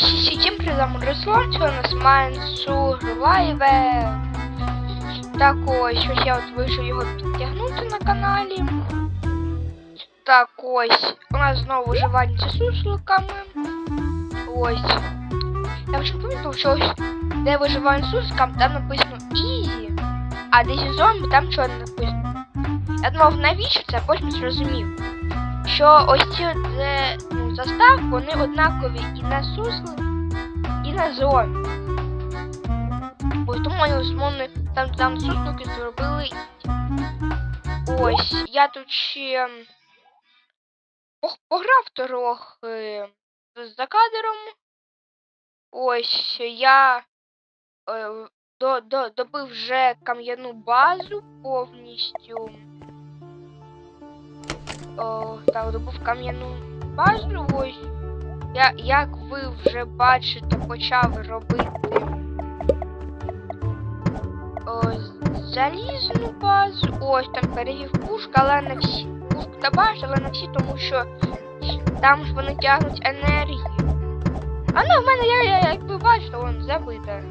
Всім призом Руслан, у нас Мансур Лайве. Так ось, ось я от вирішив його підтягнути на каналі. Так ось, у нас знову виживання з сусликами. Ось. Я вже помітив, що ось де виживання з сусликами, там написано Easy, а де зі там чого написано. Я думав, навіщо це, а потім зрозумів. Що ось ці от, е, ну, заставки, вони однакові і на суслик, і на. Ось тому основно там, там суслики зробили. Ось, я тут ще пограв трохи за кадром. Ось я е, до, до, добив вже кам'яну базу повністю. О, так, добув кам'яну базу. Ось. Я, як ви вже бачите, почав робити о, залізну базу. Ось там перевів пушку, але не всі. Пушку та башта, але не всі, тому що там ж вони тягнуть енергію. А ну в мене я, я якби бачите, вон забита.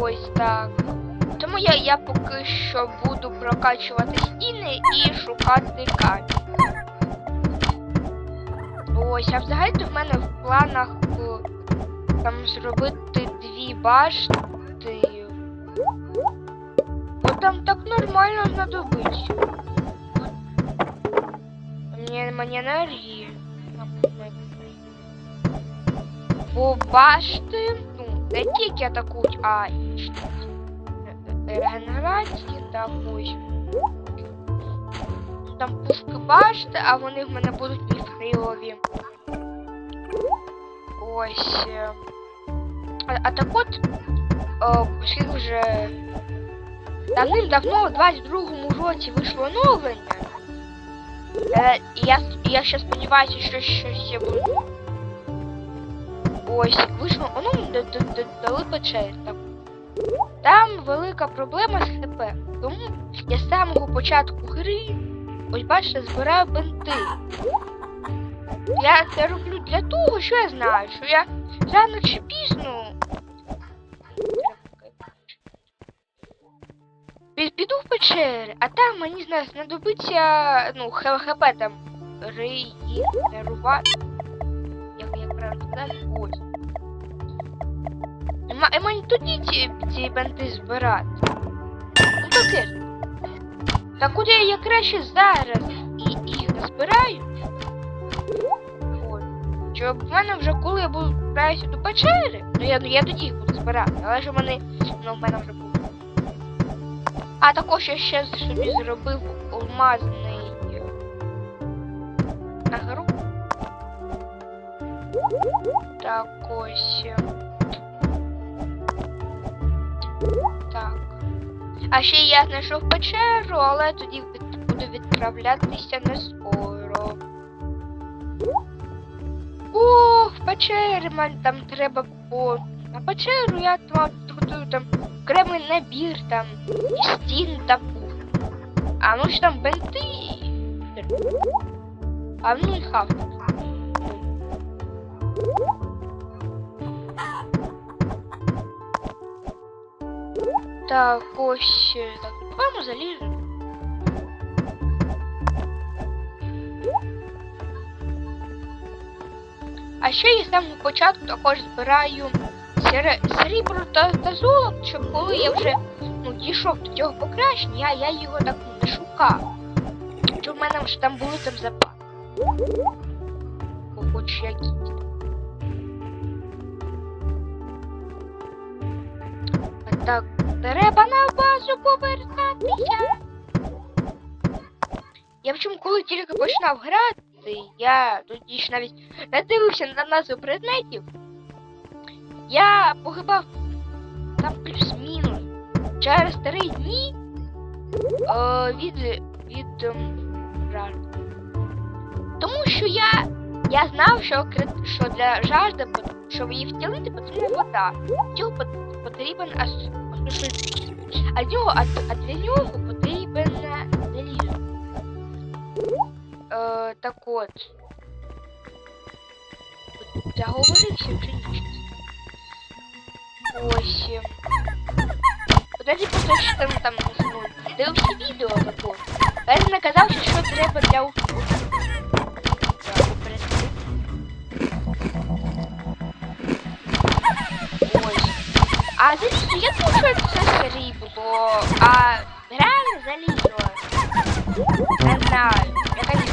Ось так. Тому я, я поки що буду прокачувати стіни і шукати камінь. Ось, а взагалі в мене в планах о, там зробити дві башти. Бо там так нормально знадобиться. Мені, мені енергії. Бо башти, ну, не тільки атакують, а регенерації та. Там пушки башти, а вони в мене будуть міфрилові. Ось. е. А, а так от, оскільки вже давним-давно, у 22-му році вийшло оновлення. Е, я, я ще сподіваюся, що щось ще буде. Ось, вийшло оновлення, дали печері. Так. Там велика проблема з ХП. Тому я з самого початку гри, ось бачите, збираю бенти. Я це роблю для того, що я знаю, що я рано чи пізно. Піду в печери, а там мені зна- знадобиться, ну, ХП там реєструвати. Як, як правильно сказати? Ось. І І мені тоді ці, ці бенти збирати. Ну таке. Та куди я краще зараз і їх назбираю? От. Щоб в мене вже коли я буду збираюся до печери, то я, я тоді їх буду збирати. Але ж вони, ну, в мене вже було. А також я ще собі зробив алмазний е, нагру. Так ось. Так. А ще я знайшов печеру, але тоді буду відправлятися не скоро. Ох, печери, мені там треба по. На печеру я там готую там окремий набір там і стін та пух. А ну ж там бенти. А ну і хав. Так, ось. Так, по-моєму, залізу. А ще я з самого початку також збираю срібло та, та золото, щоб коли я вже ну, дійшов до цього покращення, я, його так не шукав. Щоб в мене вже там були там запаси. Хоч якісь. А так, треба на базу повертатися. Я в чому коли тільки починав грати, я тоді ж навіть не дивився на назви предметів. Я погибав там плюс-мінус через три дні е, від, від ем, жажди. Тому що я, я знав, що, що для жажди, щоб її втілити, потрібна вода. Цього потрібен ас, осушитель. А, нього, а, а для нього потрібен е, так от. Заговорився чи ні? Ось. е. Подожди, просто що там там ну, дивився відео таке. Він наказав, що треба для А здесь я думаю, сейчас бо а реально залізо. Не знаю, Я реальна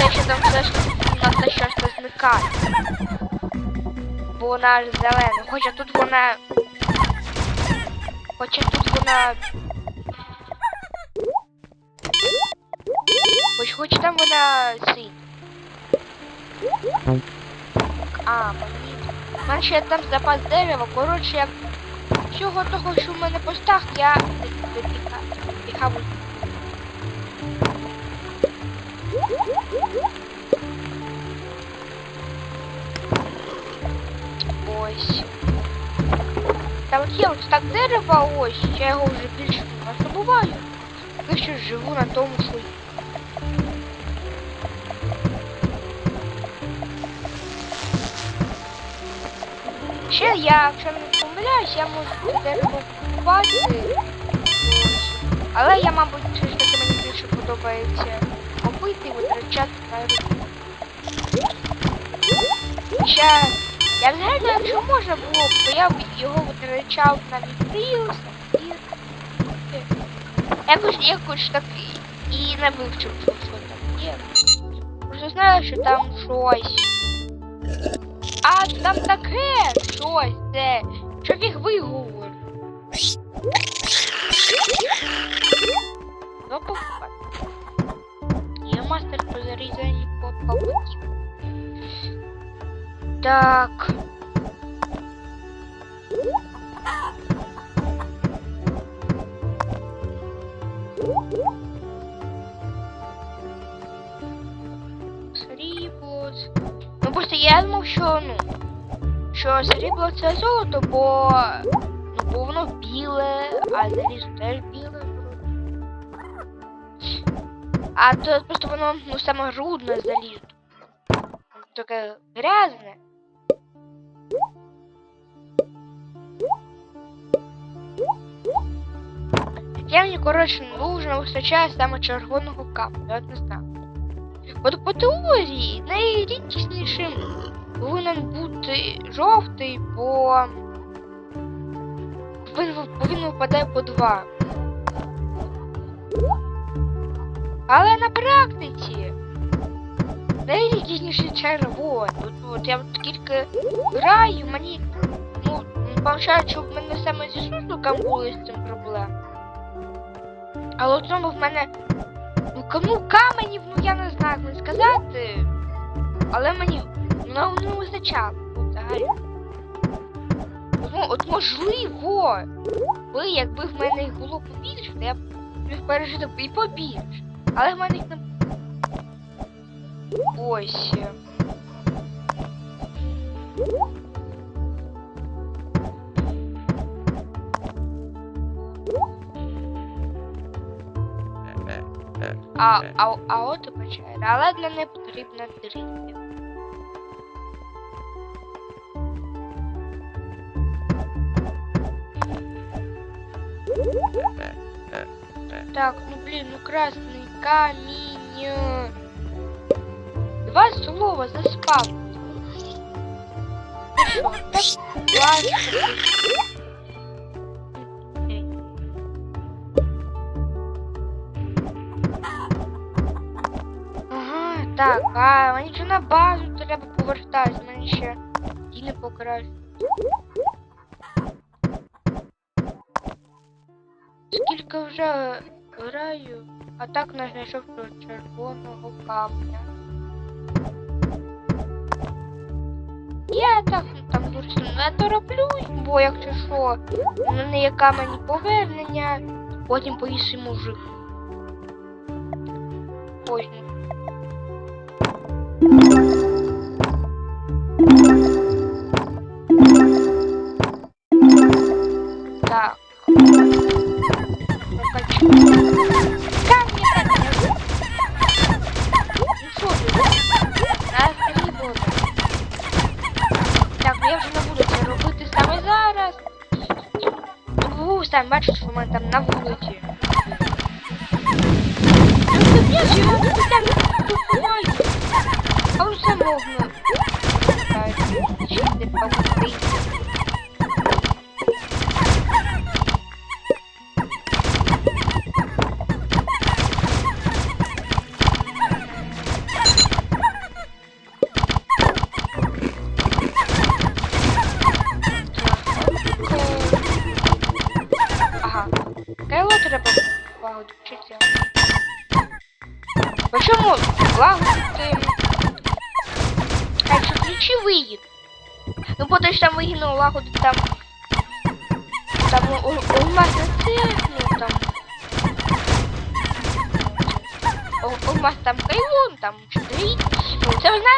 Я считаю, що там все ж на те щось зникає. Бо вона ж зелена. Хоча тут вона. Хоча тут вона. Хоч хоч там вона синь. А, мені. У там запас дерева. Коротше, як всього того, що в мене постах, я випіхав. Ось. Там є от так дерева, ось, я його вже більше не забуваю. Поки що живу на тому слої. Ще я, якщо не помиляюсь, я можу дерево купувати. Але я, мабуть, все ж таки мені більше подобається купити і витрачати на руку. Я взагалі, якщо можна було, б, то я б його витрачав на відрілс і якось якось так і не вивчив, що, там є. Просто знаю, що там щось. А там таке щось це. Що фіг виговор. Ну, покупати. Мастер по зарізанні. Так. Срібло. Ну просто я думав, що ну. Що срібло це золото, бо. Ну, бо воно біле, а залізо теж. А то просто воно ну саме рудне залізо. Таке грязне. Я мені, коротше, дуже не вистачає саме червоного камня, я не знаю. От по теорії найрідкіснішим повинен бути жовтий, бо він, він випадає по два. Але на практиці найрідкісніший червоний. От, от я от тільки граю, мені ну, вважаю, що в мене саме зі сусликом були з цим проблеми. Але в цьому в мене ну кому каменів, ну я не знаю, як не сказати. Але мені ну, не вистачало ну, взагалі. Ну, от можливо, би, якби в мене їх було побільше, то я б міг пережити і побільше. Але в мене їх не. Ось. А, а, а от печера, але для неї потрібна дрібня. Э. Так, ну блин, ну красный камень. Два слова за спам. Ага, так, а они что на базу треба повертатись, мені ще і не покрасить. Скільки вже граю, а так не знайшов червоного камня. Я так там не тороплюсь, бо якщо що, у мене є камені повернення, потім поїсти мужик. Ось.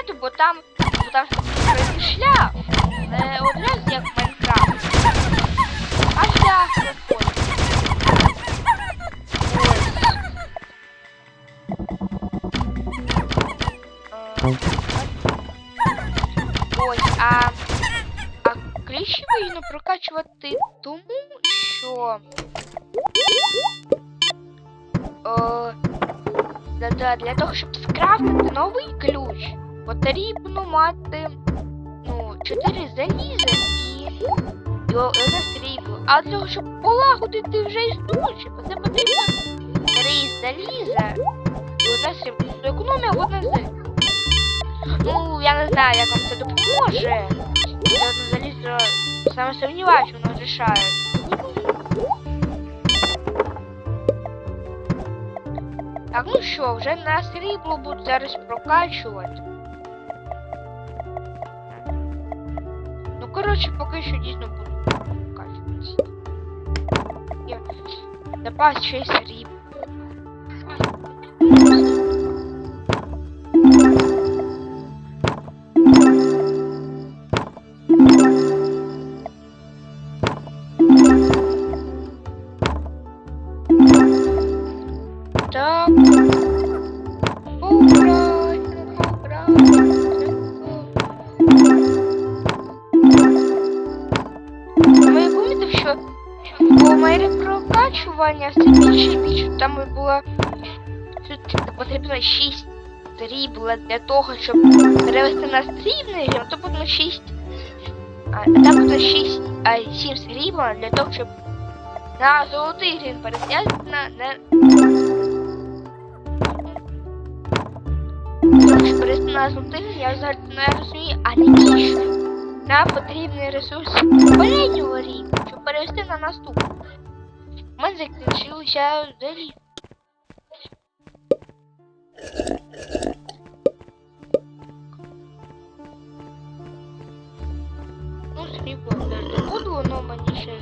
Знаєте, бо там... Бо там шлях. Не одразу як в Майнкрафт. А шлях проходить. Ось. Е, Ось, а, а кліщі вигідно прокачувати тому, що е, да, да, для того, щоб скрафтити новий ключ, потрібно мати ну, 4 заліза і, і одне срібло. А для того, щоб полагодити вже існуюче, це потрібно 3 заліза і одне срібло. То економія одне залізо. Ну, я не знаю, як вам це допоможе. Я одне залізо саме сумніваюся, воно рішає. Так, ну що, вже на срібло буду зараз прокачувати. Коротше, поки що дійсно буду. Є запас ще й що по мері прокачування все більше. І там було потрібно 6 срібла для того, щоб перевести на срібний рівень, то потрібно 6 а, там буде 6, а 7 срібла для того, щоб на золотий рівень перейти на, на перейти на золотий я взагалі не розумію, а навіщо? Нам потрібний ресурс попереднього рівня, щоб перевести на наступний. У мене закінчилося взагалі. Ну, срібло не буду, воно мені ще.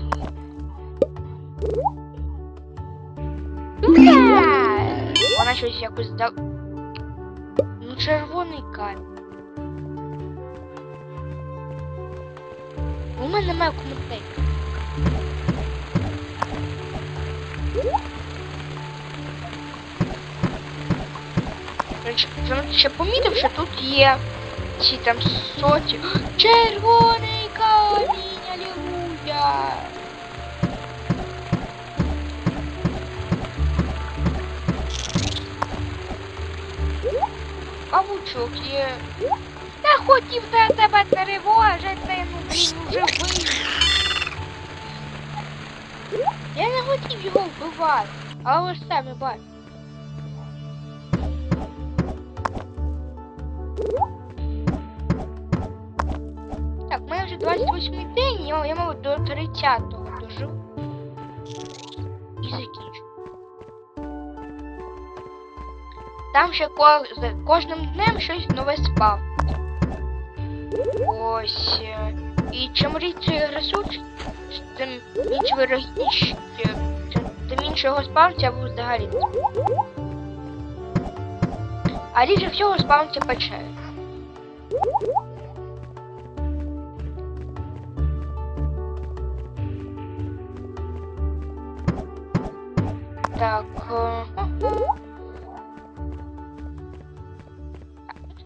Вона щось якось да. Ну, червоний камінь. У мене немає коментарів. Ще помітив, що тут є ці там соті. Червоний камінь, алілуя! Павучок є. Я хотів на тебе тривожити, ну блін, уже вийшов. Я не хотів його вбивати, але ви ж самі бачите. Так, у мене вже 28 день, я, я мабуть, до 30-го дожив. І закінчу. Там ще кожним днем щось нове спав. Ось. Е, е, І чим рідше ресурс, тим більш вирогідність, е, тим- його спавниться або взагалі. А рідше всього спавниться печери. Так. е.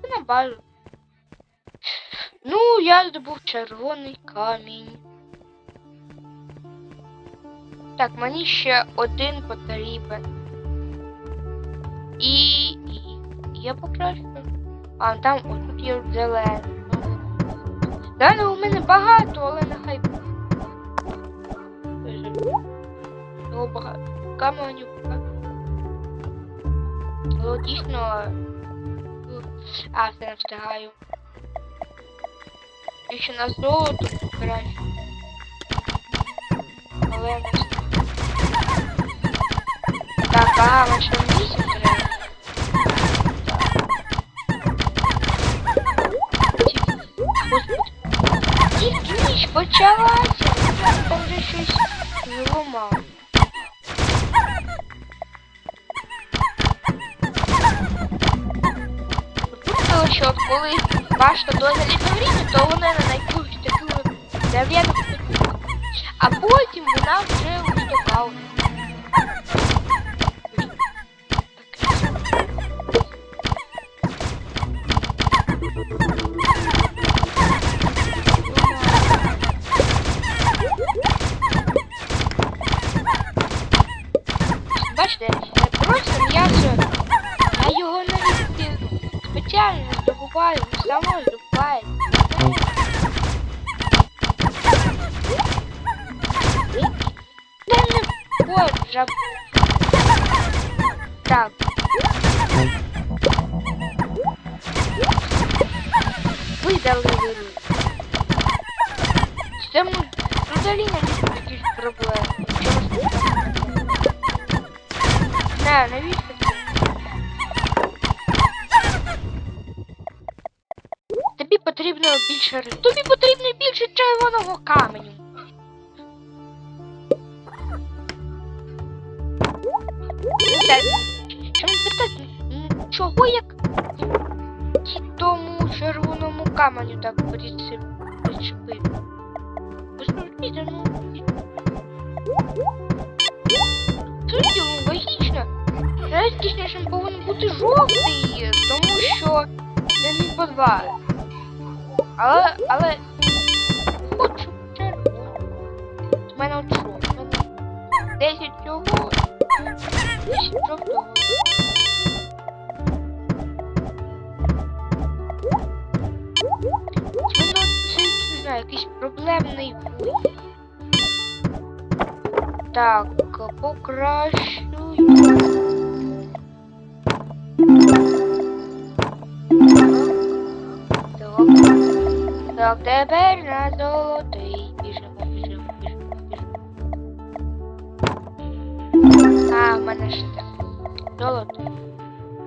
Це на базу. Ну, я здобув червоний камінь. Так, мені ще один потрібен. І. і. я покращу. А, там отут є зелений. Да, ну у мене багато, але нехай. Його багато. Каменю багато. Але дійсно. ну, А, все не встигаю. І на золото краще. Але не встигаю. Так, а, ми ще місяць треба. Почалася. Там вже щось зламав. Тому що от коли что до времени, то вона на найбільш такую штуку. А потім вона вже уступала. Не. Так. Видали виру. Це ми взагалі не якісь проблеми. Не, навіщо? Тобі потрібно більше Тобі потрібно більше червоного каменю. Чого як тому червоному каменю так причепити? Послухайте, ну. Це ну, логічно. Найскішнішим повинен бути жовтий, тому що це мій подвал. Але, але хочу червоний. У мене от що? 10 цього, проблемний вуй. Так, покращую. Так. Так, тепер на золотий. Біжимо, біжимо, біжимо, біжимо. А, в мене ще так. Золото.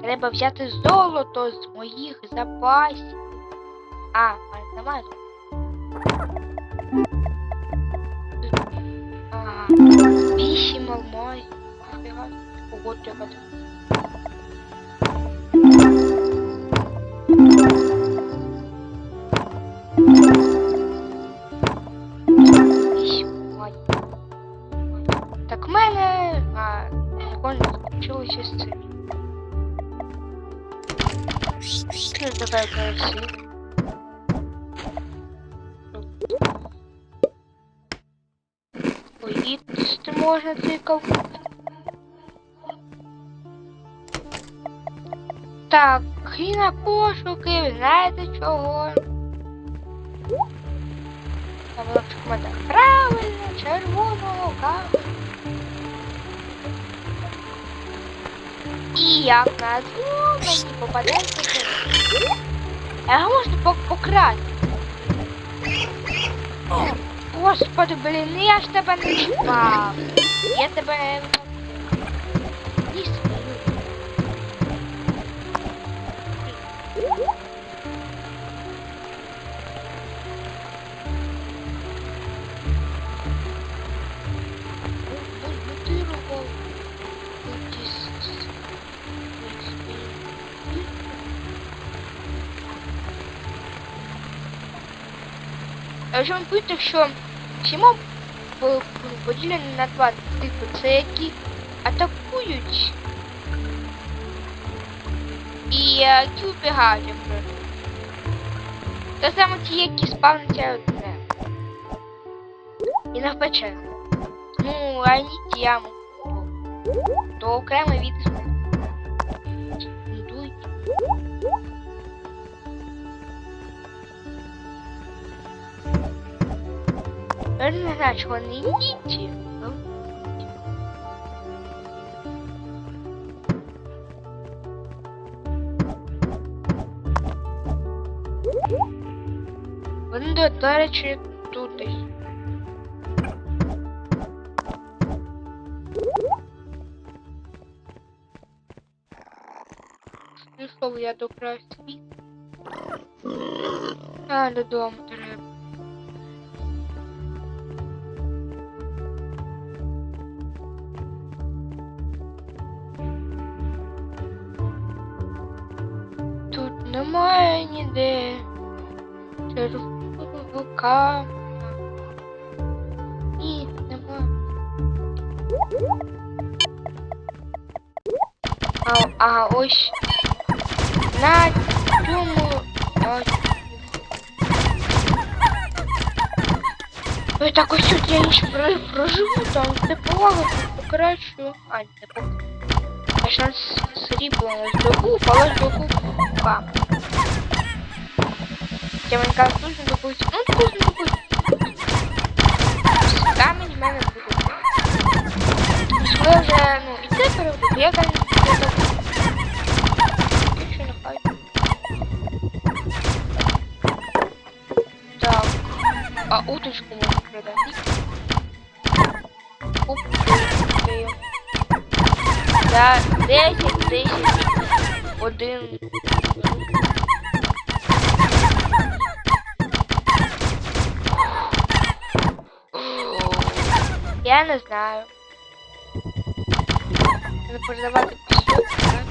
Треба взяти золото з моїх запасів. А, в мене немає. Ага. Ніфіга. Ого, треба. Так в мене. А, прикольно скінчилося з цим. Можна. Так, і на пошуки, знаєте чого? Наводчик мене правильно, червоного каменю. І як назло мені попадеться це. А можна пок- покрасти. Господи, блін, ну я ж тебе не чіпав. Я тебе. Ні, свою. Мутировал. Якщо ви помітите, що всі моби по- на два типи. Це які атакують і які убігають. якби. Та саме ті, які спавняться одне. І. Ну, а ні ті яму. То окремий від Не індійці. Ну, Вони, до, речі, тут десь. Пішов я до краю світу. А, додому треба. Немає ніде червоного камня. Ні, немає. А, а ось на цьому ось. Ой, так ось тут я ніч про- проживу, там тепло покращу. А, не покращу. А шанс срібла на здобув, але здобув камінь. Я мені кажуть, нужно добути. Ну, нужно добути. Камінь в мене буде. Коли вже, ну, і це переведу, я камінь не добуду. Якщо нехай. Так. А уточку можна продати. Купити. За 10 тисяч один. Я не знаю. Треба продавати пісок, так?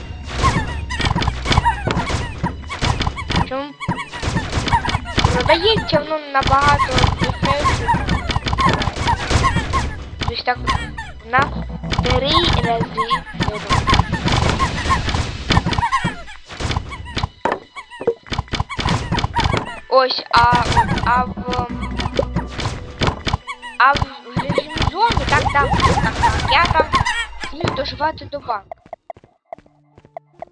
Чому? Продається воно набагато дешевше. Тобто так на три рази дорожче. Ось, а, а в а в в так, так, так, так. Я там зміг доживати до банку.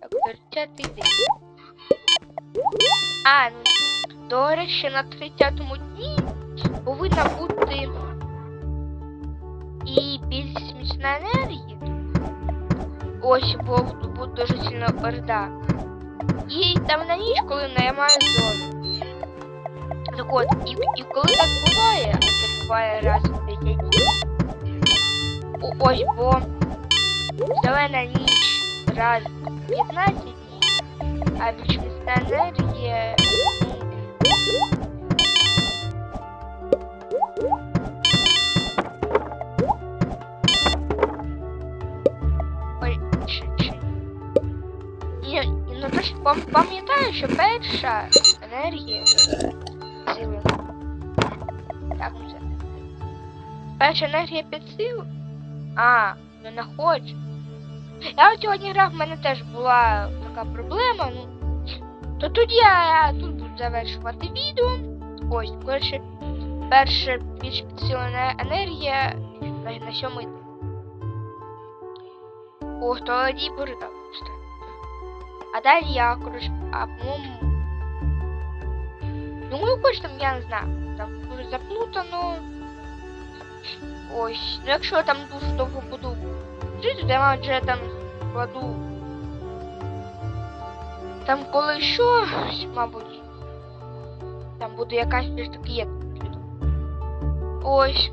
Так, 30 день. А, ну, до речі, на 30-му дні повинна бути і більш міцна енергія. Ось, бо буде дуже сильно орда. І там на ніч, коли немає зони. Так от, і, і коли так буває, а це буває раз в 10 днів. О- Ось, бо зелена ніч раз 15 днів, а більш міцна енергія. Ой, чи, чи. І, і ну, точно пам'ятаю, що перша енергія сили. Так, ну це. Перша енергія під силу. А, ну не хочу. Я от сьогодні грав, в мене теж була така проблема, ну. То тоді я, я тут буду завершувати відео. Ось, коротше, перша більш підсилена енергія на, сьомий день. О, тоді так. просто. А далі я, коротше, а по-моєму. Ну, якось там, я не знаю, там дуже заплутано. Ось, ну якщо я там дуже довго буду жити, то я вже там кладу. Там коли щось, мабуть, там буде якась ж таки є. Ось.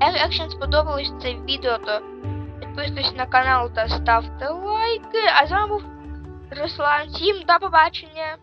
Як- Якщо сподобалось це відео, то підписуйтесь на канал та ставте лайки. А з вами був Руслан. Всім до побачення!